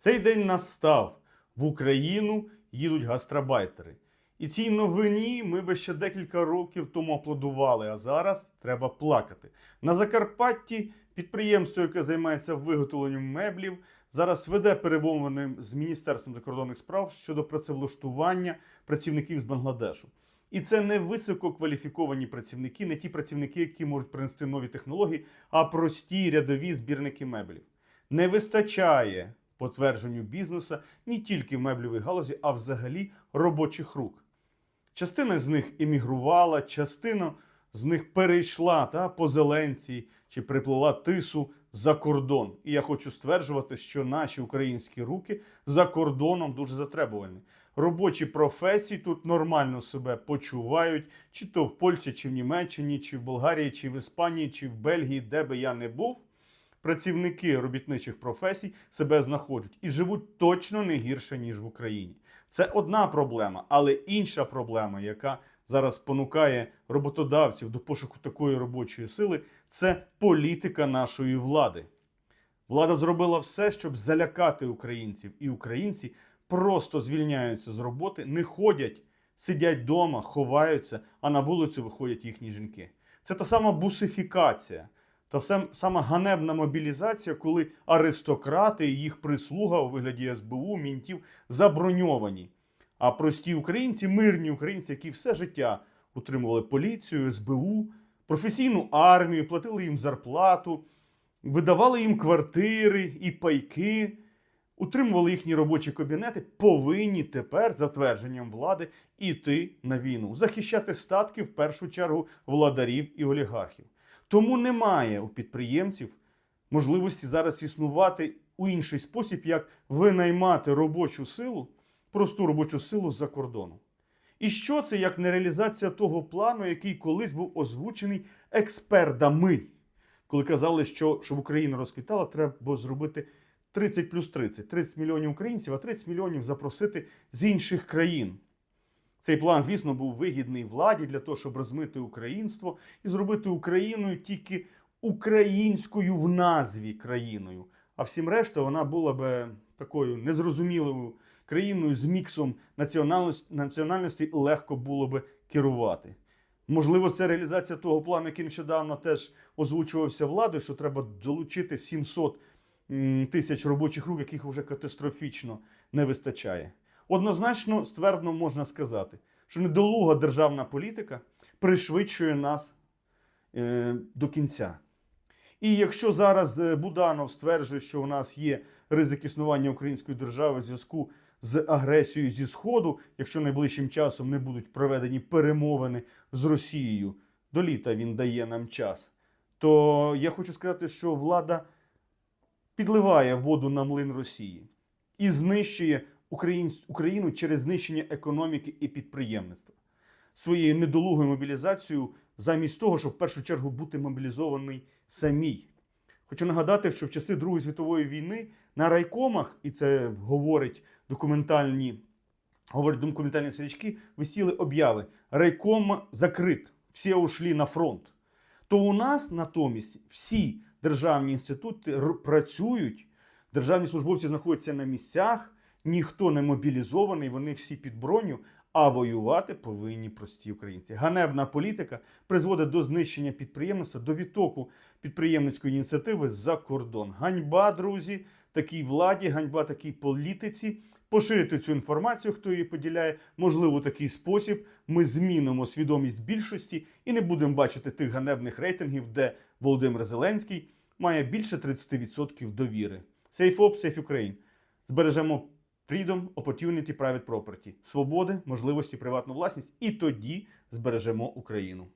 Цей день настав. В Україну їдуть гастробайтери. І цій новині ми би ще декілька років тому аплодували, а зараз треба плакати. На Закарпатті підприємство, яке займається виготовленням меблів, зараз веде перемовини з Міністерством закордонних справ щодо працевлаштування працівників з Бангладешу. І це не висококваліфіковані працівники, не ті працівники, які можуть принести нові технології, а прості рядові збірники меблів. Не вистачає потвердженню бізнесу не тільки в меблевій галузі, а взагалі робочих рук. Частина з них емігрувала, частина з них перейшла та, по зеленці чи приплила тису за кордон. І я хочу стверджувати, що наші українські руки за кордоном дуже затребувані. Робочі професії тут нормально себе почувають, чи то в Польщі, чи в Німеччині, чи в Болгарії, чи в Іспанії, чи в Бельгії, де би я не був. Працівники робітничих професій себе знаходять і живуть точно не гірше, ніж в Україні. Це одна проблема, але інша проблема, яка зараз спонукає роботодавців до пошуку такої робочої сили, це політика нашої влади. Влада зробила все, щоб залякати українців, і українці просто звільняються з роботи, не ходять, сидять вдома, ховаються, а на вулицю виходять їхні жінки. Це та сама бусифікація, та сам- сама ганебна мобілізація, коли аристократи і їх прислуга у вигляді СБУ, мінтів заброньовані. А прості українці, мирні українці, які все життя утримували поліцію, СБУ, професійну армію, платили їм зарплату, видавали їм квартири і пайки, утримували їхні робочі кабінети, повинні тепер, за твердженням влади, іти на війну, захищати статки в першу чергу владарів і олігархів. Тому немає у підприємців можливості зараз існувати у інший спосіб, як винаймати робочу силу, просту робочу силу з-за кордону. І що це як не реалізація того плану, який колись був озвучений експертами, коли казали, що щоб Україна розквітала, треба було зробити 30 плюс 30, 30 мільйонів українців, а 30 мільйонів запросити з інших країн. Цей план, звісно, був вигідний владі для того, щоб розмити українство і зробити Україною тільки українською в назві країною. А всім решта вона була би такою незрозумілою країною з міксом національності, легко було би керувати. Можливо, це реалізація того плану, який нещодавно теж озвучувався владою, що треба долучити 700 тисяч робочих рук, яких вже катастрофічно не вистачає. Однозначно, ствердно можна сказати, що недолуга державна політика пришвидшує нас е, до кінця. І якщо зараз е, Буданов стверджує, що у нас є ризик існування української держави в зв'язку з агресією зі Сходу, якщо найближчим часом не будуть проведені перемовини з Росією, до літа він дає нам час, то я хочу сказати, що влада підливає воду на млин Росії і знищує Україну через знищення економіки і підприємництва своєю недолугою мобілізацією, замість того, щоб в першу чергу бути мобілізований самій. Хочу нагадати, що в часи Другої світової війни на райкомах, і це говорить документальні, говорять документальні свічки, висіли обяви: райком закрит, всі ушли на фронт. То у нас натомість всі державні інститути працюють, державні службовці знаходяться на місцях, ніхто не мобілізований, вони всі під броню, а воювати повинні прості українці. Ганебна політика призводить до знищення підприємництва, до відтоку підприємницької ініціативи за кордон. Ганьба, друзі, такій владі, ганьба такій політиці. Поширити цю інформацію, хто її поділяє, можливо, такий спосіб ми змінимо свідомість більшості і не будемо бачити тих ганебних рейтингів, де Володимир Зеленський має більше 30% довіри. Safe Op, Safe Ukraine. Збережемо Freedom, Opportunity, Private Property. Свободи, можливості, приватну власність. І тоді збережемо Україну.